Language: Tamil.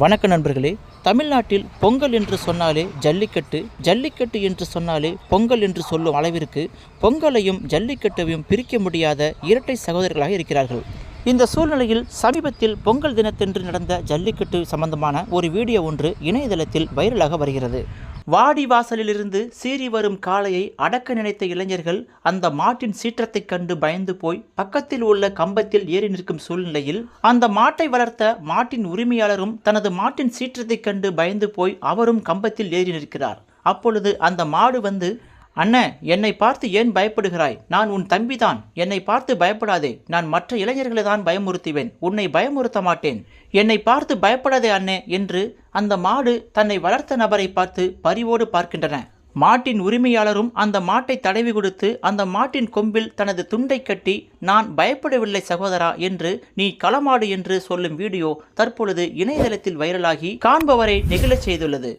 வணக்க நண்பர்களே தமிழ்நாட்டில் பொங்கல் என்று சொன்னாலே ஜல்லிக்கட்டு ஜல்லிக்கட்டு என்று சொன்னாலே பொங்கல் என்று சொல்லும் அளவிற்கு பொங்கலையும் ஜல்லிக்கட்டையும் பிரிக்க முடியாத இரட்டை சகோதரர்களாக இருக்கிறார்கள். இந்த சூழ்நிலையில் சமீபத்தில் பொங்கல் தினத்தன்று நடந்த ஜல்லிக்கட்டு சம்பந்தமான ஒரு வீடியோ ஒன்று இணையதளத்தில் வைரலாக வருகிறது. வாடி வாசலிலிருந்து சீறி வரும் காளையை அடக்க நினைத்த இளைஞர்கள் அந்த மாட்டின் சீற்றத்தைக் கண்டு பயந்து போய் பக்கத்தில் உள்ள கம்பத்தில் ஏறி நிற்கும் சூழ்நிலையில் அந்த மாட்டை வளர்த்த மாட்டின் உரிமையாளரும் தனது மாட்டின் சீற்றத்தைக் கண்டு பயந்து போய் அவரும் கம்பத்தில் ஏறி நிற்கிறார். அப்பொழுது அந்த மாடு வந்து அண்ணே என்னை பார்த்து ஏன் பயப்படுகிறாய்? நான் உன் தம்பிதான். என்னை பார்த்து பயப்படாதே. நான் மற்ற இளைஞர்களை தான் பயமுறுத்துவேன். உன்னை பயமுறுத்த மாட்டேன். என்னை பார்த்து பயப்படாதே அண்ணே என்று அந்த மாடு தன்னை வளர்த்த நபரை பார்த்து பரிவோடு பார்க்கின்றன. மாட்டின் உரிமையாளரும் அந்த மாட்டை தடவி கொடுத்து அந்த மாட்டின் கொம்பில் தனது துண்டை கட்டி நான் பயப்படவில்லை சகோதரா என்று நீ களமாடு என்று சொல்லும் வீடியோ தற்பொழுது இணையதளத்தில் வைரலாகி காண்பவரை நெகிழச் செய்துள்ளது.